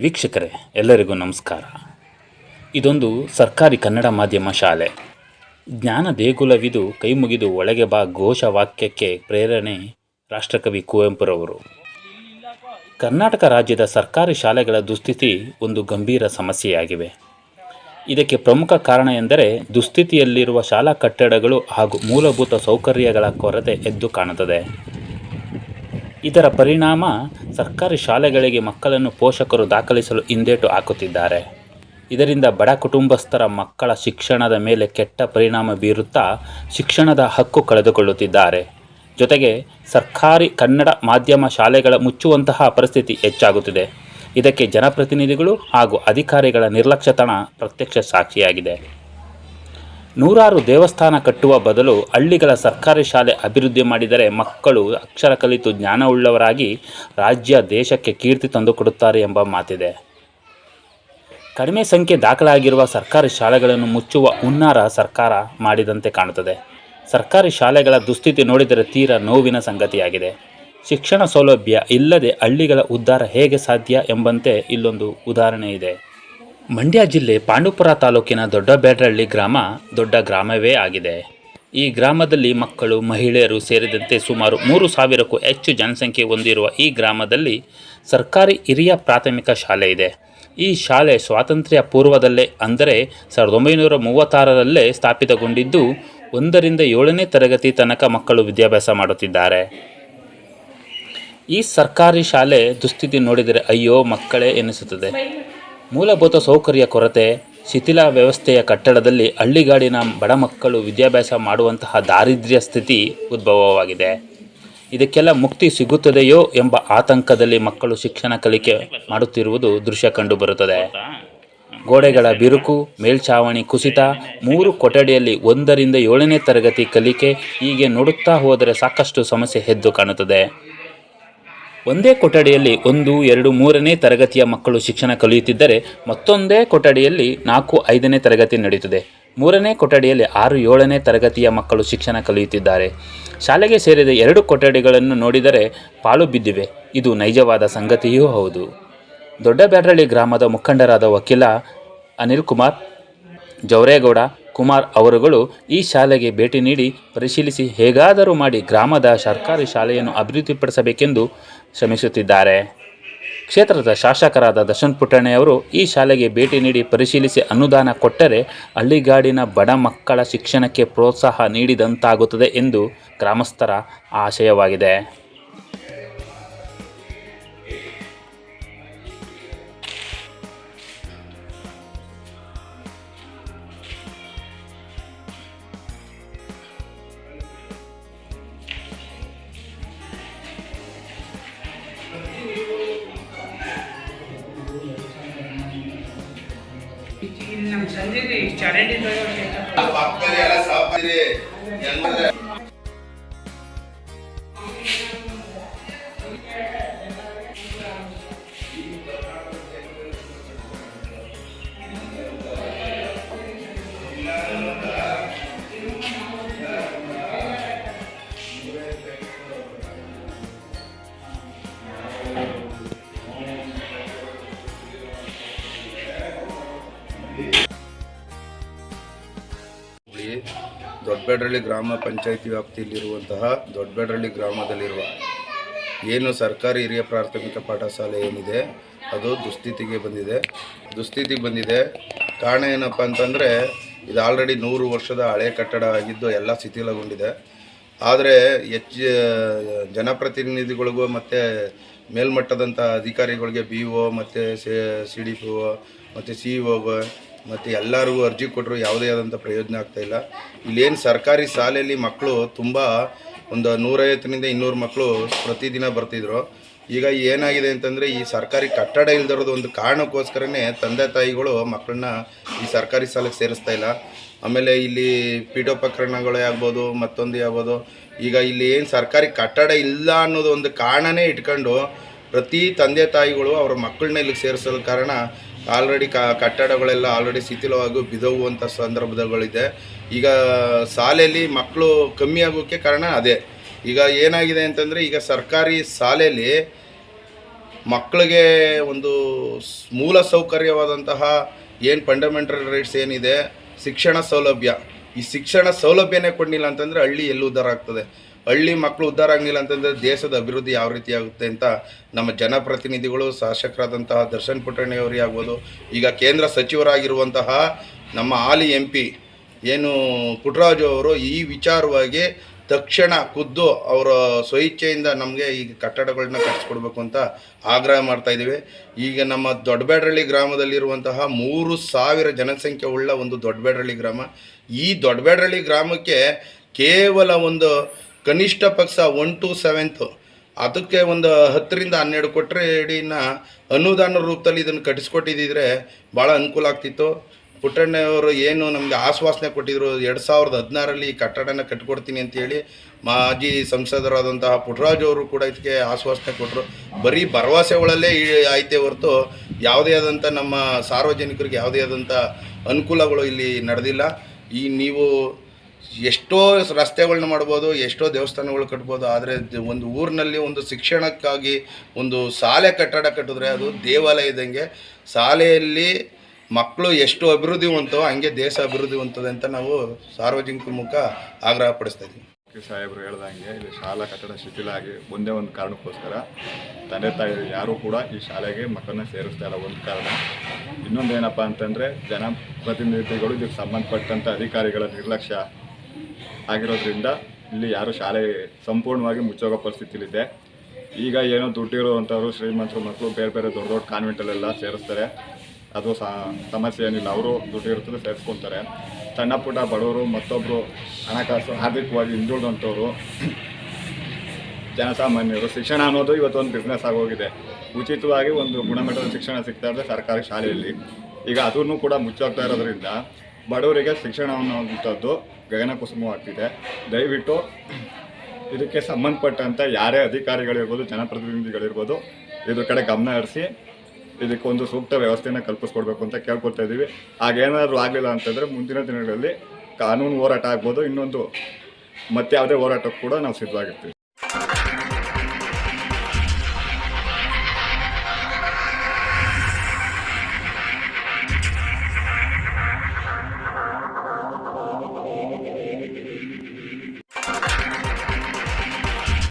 ವೀಕ್ಷಕರೇ, ಎಲ್ಲರಿಗೂ ನಮಸ್ಕಾರ. ಇದೊಂದು ಸರ್ಕಾರಿ ಕನ್ನಡ ಮಾಧ್ಯಮ ಶಾಲೆ. ಜ್ಞಾನ ದೇಗುಲವಿದು ಕೈ ಮುಗಿದು ಒಳಗೆ ಬಾ ಘೋಷ ವಾಕ್ಯಕ್ಕೆ ಪ್ರೇರಣೆ ರಾಷ್ಟ್ರಕವಿ ಕುವೆಂಪುರವರು. ಕರ್ನಾಟಕ ರಾಜ್ಯದ ಸರ್ಕಾರಿ ಶಾಲೆಗಳ ದುಸ್ಥಿತಿ ಒಂದು ಗಂಭೀರ ಸಮಸ್ಯೆಯಾಗಿವೆ. ಇದಕ್ಕೆ ಪ್ರಮುಖ ಕಾರಣ ಎಂದರೆ ದುಸ್ಥಿತಿಯಲ್ಲಿರುವ ಶಾಲಾ ಕಟ್ಟಡಗಳು ಹಾಗೂ ಮೂಲಭೂತ ಸೌಕರ್ಯಗಳ ಕೊರತೆ ಎದ್ದು ಕಾಣುತ್ತದೆ. ಇದರ ಪರಿಣಾಮ ಸರ್ಕಾರಿ ಶಾಲೆಗಳಿಗೆ ಮಕ್ಕಳನ್ನು ಪೋಷಕರು ದಾಖಲಿಸಲು ಹಿಂದೇಟು ಹಾಕುತ್ತಿದ್ದಾರೆ. ಇದರಿಂದ ಬಡ ಕುಟುಂಬಸ್ಥರ ಮಕ್ಕಳ ಶಿಕ್ಷಣದ ಮೇಲೆ ಕೆಟ್ಟ ಪರಿಣಾಮ ಬೀರುತ್ತಾ ಶಿಕ್ಷಣದ ಹಕ್ಕು ಕಳೆದುಕೊಳ್ಳುತ್ತಿದ್ದಾರೆ. ಜೊತೆಗೆ ಸರ್ಕಾರಿ ಕನ್ನಡ ಮಾಧ್ಯಮ ಶಾಲೆಗಳ ಮುಚ್ಚುವಂತಹ ಪರಿಸ್ಥಿತಿ ಹೆಚ್ಚಾಗುತ್ತಿದೆ. ಇದಕ್ಕೆ ಜನಪ್ರತಿನಿಧಿಗಳು ಹಾಗೂ ಅಧಿಕಾರಿಗಳ ನಿರ್ಲಕ್ಷ್ಯತನ ಪ್ರತ್ಯಕ್ಷ ಸಾಕ್ಷಿಯಾಗಿದೆ. ನೂರಾರು ದೇವಸ್ಥಾನ ಕಟ್ಟುವ ಬದಲು ಹಳ್ಳಿಗಳ ಸರ್ಕಾರಿ ಶಾಲೆ ಅಭಿವೃದ್ಧಿ ಮಾಡಿದರೆ ಮಕ್ಕಳು ಅಕ್ಷರ ಕಲಿತು ಜ್ಞಾನವುಳ್ಳವರಾಗಿ ರಾಜ್ಯ ದೇಶಕ್ಕೆ ಕೀರ್ತಿ ತಂದುಕೊಡುತ್ತಾರೆ ಎಂಬ ಮಾತಿದೆ. ಕಡಿಮೆ ಸಂಖ್ಯೆ ದಾಖಲಾಗಿರುವ ಸರ್ಕಾರಿ ಶಾಲೆಗಳನ್ನು ಮುಚ್ಚುವ ಹುನ್ನಾರ ಸರ್ಕಾರ ಮಾಡಿದಂತೆ ಕಾಣುತ್ತದೆ. ಸರ್ಕಾರಿ ಶಾಲೆಗಳ ದುಸ್ಥಿತಿ ನೋಡಿದರೆ ತೀರಾ ನೋವಿನ ಸಂಗತಿಯಾಗಿದೆ. ಶಿಕ್ಷಣ ಸೌಲಭ್ಯ ಇಲ್ಲದೆ ಹಳ್ಳಿಗಳ ಉದ್ಧಾರ ಹೇಗೆ ಸಾಧ್ಯ ಎಂಬಂತೆ ಇಲ್ಲೊಂದು ಉದಾಹರಣೆ ಇದೆ. ಮಂಡ್ಯ ಜಿಲ್ಲೆ ಪಾಂಡುಪುರ ತಾಲೂಕಿನ ದೊಡ್ಡಬೇಡ್ರಹಳ್ಳಿ ಗ್ರಾಮ ದೊಡ್ಡ ಗ್ರಾಮವೇ ಆಗಿದೆ. ಈ ಗ್ರಾಮದಲ್ಲಿ ಮಕ್ಕಳು, ಮಹಿಳೆಯರು ಸೇರಿದಂತೆ ಸುಮಾರು ಮೂರು ಸಾವಿರಕ್ಕೂ ಹೆಚ್ಚು ಜನಸಂಖ್ಯೆ ಹೊಂದಿರುವ ಈ ಗ್ರಾಮದಲ್ಲಿ ಸರ್ಕಾರಿ ಹಿರಿಯ ಪ್ರಾಥಮಿಕ ಶಾಲೆ ಇದೆ. ಈ ಶಾಲೆ ಸ್ವಾತಂತ್ರ್ಯ ಪೂರ್ವದಲ್ಲೇ ಅಂದರೆ ಸಾವಿರದ ಒಂಬೈನೂರ ಮೂವತ್ತಾರರಲ್ಲೇ ಸ್ಥಾಪಿತಗೊಂಡಿದ್ದು, ಒಂದರಿಂದ ಏಳನೇ ತರಗತಿ ತನಕ ಮಕ್ಕಳು ವಿದ್ಯಾಭ್ಯಾಸ ಮಾಡುತ್ತಿದ್ದಾರೆ. ಈ ಸರ್ಕಾರಿ ಶಾಲೆ ದುಸ್ಥಿತಿ ನೋಡಿದರೆ ಅಯ್ಯೋ ಮಕ್ಕಳೇ ಎನಿಸುತ್ತದೆ ಮೂಲಭೂತ ಸೌಕರ್ಯ ಕೊರತೆ, ಶಿಥಿಲ ವ್ಯವಸ್ಥೆಯ ಕಟ್ಟಡದಲ್ಲಿ ಹಳ್ಳಿಗಾಡಿನ ಬಡ ಮಕ್ಕಳು ವಿದ್ಯಾಭ್ಯಾಸ ಮಾಡುವಂತಹ ದಾರಿದ್ರ್ಯ ಸ್ಥಿತಿ ಉದ್ಭವವಾಗಿದೆ. ಇದಕ್ಕೆಲ್ಲ ಮುಕ್ತಿ ಸಿಗುತ್ತದೆಯೋ ಎಂಬ ಆತಂಕದಲ್ಲಿ ಮಕ್ಕಳು ಶಿಕ್ಷಣ ಕಲಿಕೆ ಮಾಡುತ್ತಿರುವುದು ದೃಶ್ಯ ಕಂಡುಬರುತ್ತದೆ. ಗೋಡೆಗಳ ಬಿರುಕು, ಮೇಲ್ಛಾವಣಿ ಕುಸಿತ, ಮೂರು ಕೊಠಡಿಯಲ್ಲಿ ಒಂದರಿಂದ ಏಳನೇ ತರಗತಿ ಕಲಿಕೆ ಹೀಗೆ ನೋಡುತ್ತಾ ಹೋದರೆ ಸಾಕಷ್ಟು ಸಮಸ್ಯೆ ಎದ್ದು ಕಾಣುತ್ತದೆ. ಒಂದೇ ಕೊಠಡಿಯಲ್ಲಿ ಒಂದು, ಎರಡು, ಮೂರನೇ ತರಗತಿಯ ಮಕ್ಕಳು ಶಿಕ್ಷಣ ಕಲಿಯುತ್ತಿದ್ದರೆ ಮತ್ತೊಂದೇ ಕೊಠಡಿಯಲ್ಲಿ ನಾಲ್ಕು, ಐದನೇ ತರಗತಿ ನಡೆಯುತ್ತದೆ. ಮೂರನೇ ಕೊಠಡಿಯಲ್ಲಿ ಆರು, ಏಳನೇ ತರಗತಿಯ ಮಕ್ಕಳು ಶಿಕ್ಷಣ ಕಲಿಯುತ್ತಿದ್ದಾರೆ. ಶಾಲೆಗೆ ಸೇರಿದ ಎರಡು ಕೊಠಡಿಗಳನ್ನು ನೋಡಿದರೆ ಪಾಳು ಬಿದ್ದಿವೆ. ಇದು ನೈಜವಾದ ಸಂಗತಿಯೂ ಹೌದು. ದೊಡ್ಡಬ್ಯಾಡ್ರಳ್ಳಿ ಗ್ರಾಮದ ಮುಖಂಡರಾದ ವಕೀಲ ಅನಿಲ್ ಕುಮಾರ್ ಜವರೇಗೌಡ ಕುಮಾರ್ ಅವರುಗಳು ಈ ಶಾಲೆಗೆ ಭೇಟಿ ನೀಡಿ ಪರಿಶೀಲಿಸಿ ಹೇಗಾದರೂ ಮಾಡಿ ಗ್ರಾಮದ ಸರ್ಕಾರಿ ಶಾಲೆಯನ್ನು ಅಭಿವೃದ್ಧಿಪಡಿಸಬೇಕೆಂದು ಶ್ರಮಿಸುತ್ತಿದ್ದಾರೆ. ಕ್ಷೇತ್ರದ ಶಾಸಕರಾದ ದರ್ಶನ್ ಪುಟ್ಟಣ್ಣೆಯವರು ಈ ಶಾಲೆಗೆ ಭೇಟಿ ನೀಡಿ ಪರಿಶೀಲಿಸಿ ಅನುದಾನ ಕೊಟ್ಟರೆ ಹಳ್ಳಿಗಾಡಿನ ಬಡ ಮಕ್ಕಳ ಶಿಕ್ಷಣಕ್ಕೆ ಪ್ರೋತ್ಸಾಹ ನೀಡಿದಂತಾಗುತ್ತದೆ ಎಂದು ಗ್ರಾಮಸ್ಥರ ಆಶಯವಾಗಿದೆ. चैरिटी ड्राइवर ದೊಡ್ಡಬೇಡ್ರಳ್ಳಿ ಗ್ರಾಮ ಪಂಚಾಯಿತಿ ವ್ಯಾಪ್ತಿಯಲ್ಲಿರುವಂತಹ ದೊಡ್ಡಬೇಡ್ರಳ್ಳಿ ಗ್ರಾಮದಲ್ಲಿರುವ ಏನು ಸರ್ಕಾರಿ ಹಿರಿಯ ಪ್ರಾಥಮಿಕ ಪಾಠಶಾಲೆ ಏನಿದೆ, ಅದು ದುಸ್ಥಿತಿಗೆ ಬಂದಿದೆ. ದುಸ್ಥಿತಿಗೆ ಬಂದಿದೆ. ಕಾರಣ ಏನಪ್ಪ ಅಂತಂದರೆ, ಇದು ಆಲ್ರೆಡಿ ನೂರು ವರ್ಷದ ಹಳೆ ಕಟ್ಟಡ ಆಗಿದ್ದು ಎಲ್ಲ ಶಿಥಿಲಗೊಂಡಿದೆ. ಆದರೆ ಹೆಚ್ಚು ಜನಪ್ರತಿನಿಧಿಗಳಿಗೂ ಮತ್ತು ಮೇಲ್ಮಟ್ಟದಂಥ ಅಧಿಕಾರಿಗಳಿಗೆ ಬಿ ಒ ಮತ್ತು ಸಿ ಡಿ ಪಿ ಒ ಮತ್ತು ಸಿ ಇ ಒಗೆ ಮತ್ತು ಎಲ್ಲರಿಗೂ ಅರ್ಜಿ ಕೊಟ್ಟರು ಯಾವುದೇ ಆದಂಥ ಪ್ರಯೋಜನ ಆಗ್ತಾಯಿಲ್ಲ ಇಲ್ಲೇನು ಸರ್ಕಾರಿ ಶಾಲೆಯಲ್ಲಿ ಮಕ್ಕಳು ತುಂಬ ಒಂದು ನೂರೈವತ್ತರಿಂದ ಇನ್ನೂರು ಮಕ್ಕಳು ಪ್ರತಿದಿನ ಬರ್ತಿದ್ರು. ಈಗ ಏನಾಗಿದೆ ಅಂತಂದರೆ ಈ ಸರ್ಕಾರಿ ಕಟ್ಟಡ ಇಲ್ದಿರೋದು ಒಂದು ಕಾರಣಕ್ಕೋಸ್ಕರನೇ ತಂದೆ ತಾಯಿಗಳು ಮಕ್ಕಳನ್ನ ಈ ಸರ್ಕಾರಿ ಶಾಲೆಗೆ ಸೇರಿಸ್ತಾ ಇಲ್ಲ. ಆಮೇಲೆ ಇಲ್ಲಿ ಪೀಠೋಪಕರಣಗಳೇ ಆಗ್ಬೋದು, ಮತ್ತೊಂದು ಆಗ್ಬೋದು. ಈಗ ಇಲ್ಲಿ ಏನು ಸರ್ಕಾರಿ ಕಟ್ಟಡ ಇಲ್ಲ ಅನ್ನೋದು ಒಂದು ಕಾರಣನೇ ಇಟ್ಕೊಂಡು ಪ್ರತಿ ತಂದೆ ತಾಯಿಗಳು ಅವರ ಮಕ್ಕಳನ್ನ ಇಲ್ಲಿಗೆ ಸೇರಿಸಲು ಕಾರಣ ಆಲ್ರೆಡಿ ಕಟ್ಟಡಗಳೆಲ್ಲ ಆಲ್ರೆಡಿ ಶಿಥಿಲವಾಗಿ ಬಿದೋಗುವಂಥ ಸಂದರ್ಭಗಳಿದೆ. ಈಗ ಶಾಲೆಯಲ್ಲಿ ಮಕ್ಕಳು ಕಮ್ಮಿ ಆಗೋಕ್ಕೆ ಕಾರಣ ಅದೇ. ಈಗ ಏನಾಗಿದೆ ಅಂತಂದರೆ, ಈಗ ಸರ್ಕಾರಿ ಶಾಲೆಯಲ್ಲಿ ಮಕ್ಕಳಿಗೆ ಒಂದು ಮೂಲ ಸೌಕರ್ಯವಾದಂತಹ ಏನು ಫಂಡಮೆಂಟಲ್ ರೈಟ್ಸ್ ಏನಿದೆ, ಶಿಕ್ಷಣ ಸೌಲಭ್ಯ. ಈ ಶಿಕ್ಷಣ ಸೌಲಭ್ಯನೇ ಕೊಡಲಿಲ್ಲ ಅಂತಂದರೆ ಹಳ್ಳಿ ಎಲ್ಲೂ ಉದ್ಧಾರ ಆಗ್ತದೆ. ಹಳ್ಳಿ ಮಕ್ಕಳು ಉದ್ಧಾರ ಆಗಲಿಲ್ಲ ಅಂತಂದರೆ ದೇಶದ ಅಭಿವೃದ್ಧಿ ಯಾವ ರೀತಿ ಆಗುತ್ತೆ ಅಂತ ನಮ್ಮ ಜನಪ್ರತಿನಿಧಿಗಳು ಶಾಸಕರಾದಂತಹ ದರ್ಶನ್ ಪುಟ್ಟಣ್ಣಿಯವರೇ ಆಗ್ಬೋದು. ಈಗ ಕೇಂದ್ರ ಸಚಿವರಾಗಿರುವಂತಹ ನಮ್ಮ ಹಾಲಿ ಎಂ ಪಿ ಏನು ಪುಟ್ಟರಾಜು ಅವರು ಈ ವಿಚಾರವಾಗಿ ತಕ್ಷಣ ಖುದ್ದು ಅವರ ಸ್ವಇಚ್ಛೆಯಿಂದ ನಮಗೆ ಈ ಕಟ್ಟಡಗಳನ್ನ ಕಟ್ಟಿಸ್ಕೊಡ್ಬೇಕು ಅಂತ ಆಗ್ರಹ ಮಾಡ್ತಾ ಇದ್ದೀವಿ. ಈಗ ನಮ್ಮ ದೊಡ್ಡಬೇಡ್ರಳ್ಳಿ ಗ್ರಾಮದಲ್ಲಿರುವಂತಹ ಮೂರು ಸಾವಿರ ಜನಸಂಖ್ಯೆ ಉಳ್ಳ ಒಂದು ದೊಡ್ಡಬೇಡ್ರಳ್ಳಿ ಗ್ರಾಮ. ಈ ದೊಡ್ಡಬೇಡ್ರಳ್ಳಿ ಗ್ರಾಮಕ್ಕೆ ಕೇವಲ ಒಂದು ಕನಿಷ್ಠ ಪಕ್ಷ ಒನ್ ಟು ಸೆವೆಂತು ಅದಕ್ಕೆ ಒಂದು ಹತ್ತರಿಂದ ಹನ್ನೆರಡು ಕೊಟ್ಟರೆ ಇಡೀನ ಅನುದಾನ ರೂಪದಲ್ಲಿ ಇದನ್ನು ಕಟ್ಟಿಸ್ಕೊಟ್ಟಿದ್ದಿದ್ರೆ ಭಾಳ ಅನುಕೂಲ ಆಗ್ತಿತ್ತು. ಪುಟ್ಟಣ್ಣವರು ಏನು ನಮಗೆ ಆಶ್ವಾಸನೆ ಕೊಟ್ಟಿದ್ರು, ಎರಡು ಸಾವಿರದ ಹದಿನಾರಲ್ಲಿ ಕಟ್ಟಡನ ಕಟ್ಟಿಕೊಡ್ತೀನಿ ಅಂತೇಳಿ ಮಾಜಿ ಸಂಸದರಾದಂತಹ ಪುಟ್ರಾಜ್ ಅವರು ಕೂಡ ಇದಕ್ಕೆ ಆಶ್ವಾಸನೆ ಕೊಟ್ಟರು ಬರೀ ಭರವಸೆಗಳಲ್ಲೇ ಐತೆ ಹೊರತು ಯಾವುದೇ ಆದಂಥ ನಮ್ಮ ಸಾರ್ವಜನಿಕರಿಗೆ ಯಾವುದೇ ಆದಂಥ ಅನುಕೂಲಗಳು ಇಲ್ಲಿ ನಡೆದಿಲ್ಲ. ಈ ನೀವು ಎಷ್ಟೋ ರಸ್ತೆಗಳನ್ನ ಮಾಡ್ಬೋದು, ಎಷ್ಟೋ ದೇವಸ್ಥಾನಗಳು ಕಟ್ಬೋದು, ಆದರೆ ಒಂದು ಊರಿನಲ್ಲಿ ಒಂದು ಶಿಕ್ಷಣಕ್ಕಾಗಿ ಒಂದು ಶಾಲೆ ಕಟ್ಟಡ ಕಟ್ಟಿದ್ರೆ ಅದು ದೇವಾಲಯ ಇದ್ದಂಗೆ, ಶಾಲೆಯಲ್ಲಿ ಮಕ್ಕಳು ಎಷ್ಟು ಅಭಿವೃದ್ಧಿ ಹೊಂತೋ ಹಂಗೆ ದೇಶ ಅಭಿವೃದ್ಧಿ ಹೊಂತದೆ ಅಂತ ನಾವು ಸಾರ್ವಜನಿಕರ ಮುಖ ಆಗ್ರಹ ಪಡಿಸ್ತಾ ಇದ್ದೀವಿ. ಸಾಹೇಬರು ಹೇಳ್ದಂಗೆ ಇಲ್ಲಿ ಶಾಲಾ ಕಟ್ಟಡ ಶಿಥಿಲ ಆಗಿ ಒಂದೇ ಒಂದು ಕಾರಣಕ್ಕೋಸ್ಕರ ತಂದೆ ತಾಯಿ ಯಾರೂ ಕೂಡ ಈ ಶಾಲೆಗೆ ಮಕ್ಕಳನ್ನ ಸೇರಿಸ್ತಾ ಇಲ್ಲ. ಒಂದು ಕಾರಣ ಇನ್ನೊಂದು ಇನ್ನೊಂದೇನಪ್ಪ ಅಂತಂದರೆ ಜನಪ್ರತಿನಿಧಿಗಳು ಇದಕ್ಕೆ ಸಂಬಂಧಪಟ್ಟಂಥ ಅಧಿಕಾರಿಗಳ ನಿರ್ಲಕ್ಷ್ಯ ಆಗಿರೋದ್ರಿಂದ ಇಲ್ಲಿ ಯಾರು ಶಾಲೆ ಸಂಪೂರ್ಣವಾಗಿ ಮುಚ್ಚೋಗೋ ಪರಿಸ್ಥಿತಿಲಿದೆ ಈಗ ಏನೋ ದುಡ್ಡಿರುವಂಥವ್ರು ಶ್ರೀಮಂತರು ಮಕ್ಕಳು ಬೇರೆ ಬೇರೆ ದೊಡ್ಡ ದೊಡ್ಡ ಕಾನ್ವೆಂಟಲ್ಲೆಲ್ಲ ಸೇರಿಸ್ತಾರೆ. ಅದು ಸಮಸ್ಯೆ ಏನಿಲ್ಲ. ಅವರು ದುಡ್ಡು ಇರ್ತದೆ ಸೇರಿಸ್ಕೊತಾರೆ. ಸಣ್ಣ ಪುಟ್ಟ ಬಡವರು ಮತ್ತೊಬ್ಬರು ಹಣಕಾಸು, ಆರ್ಥಿಕವಾಗಿ ಹಿಂದುಳಿದಂಥವ್ರು, ಜನಸಾಮಾನ್ಯರು, ಶಿಕ್ಷಣ ಅನ್ನೋದು ಇವತ್ತೊಂದು ಬಿಸ್ನೆಸ್ ಆಗೋಗಿದೆ. ಉಚಿತವಾಗಿ ಒಂದು ಗುಣಮಟ್ಟದ ಶಿಕ್ಷಣ ಸಿಗ್ತಾ ಇರೋದು ಸರ್ಕಾರಿ ಶಾಲೆಯಲ್ಲಿ. ಈಗ ಅದನ್ನು ಕೂಡ ಮುಚ್ಚೋಗ್ತಾ ಇರೋದ್ರಿಂದ ಬಡವರಿಗೆ ಶಿಕ್ಷಣ ಅನ್ನೋವಂಥದ್ದು ಗಗನ ಕುಸುಮವಾಗ್ತಿದೆ ದಯವಿಟ್ಟು ಇದಕ್ಕೆ ಸಂಬಂಧಪಟ್ಟಂಥ ಯಾರೇ ಅಧಿಕಾರಿಗಳಿರ್ಬೋದು, ಜನಪ್ರತಿನಿಧಿಗಳಿರ್ಬೋದು, ಇದ್ರ ಕಡೆ ಗಮನ ಹರಿಸಿ, ಇದಕ್ಕೊಂದು ಸೂಕ್ತ ವ್ಯವಸ್ಥೆಯನ್ನು ಕಲ್ಪಿಸ್ಕೊಡ್ಬೇಕು ಅಂತ ಕೇಳ್ಕೊಳ್ತಾ ಇದ್ದೀವಿ. ಹಾಗೇನಾದರೂ ಆಗಲಿಲ್ಲ ಅಂತಂದರೆ ಮುಂದಿನ ದಿನಗಳಲ್ಲಿ ಕಾನೂನು ಹೋರಾಟ ಆಗ್ಬೋದು, ಇನ್ನೊಂದು ಮತ್ತೆ ಯಾವುದೇ ಹೋರಾಟಕ್ಕೂ ಕೂಡ ನಾವು ಸಿದ್ಧವಾಗಿರ್ತೀವಿ.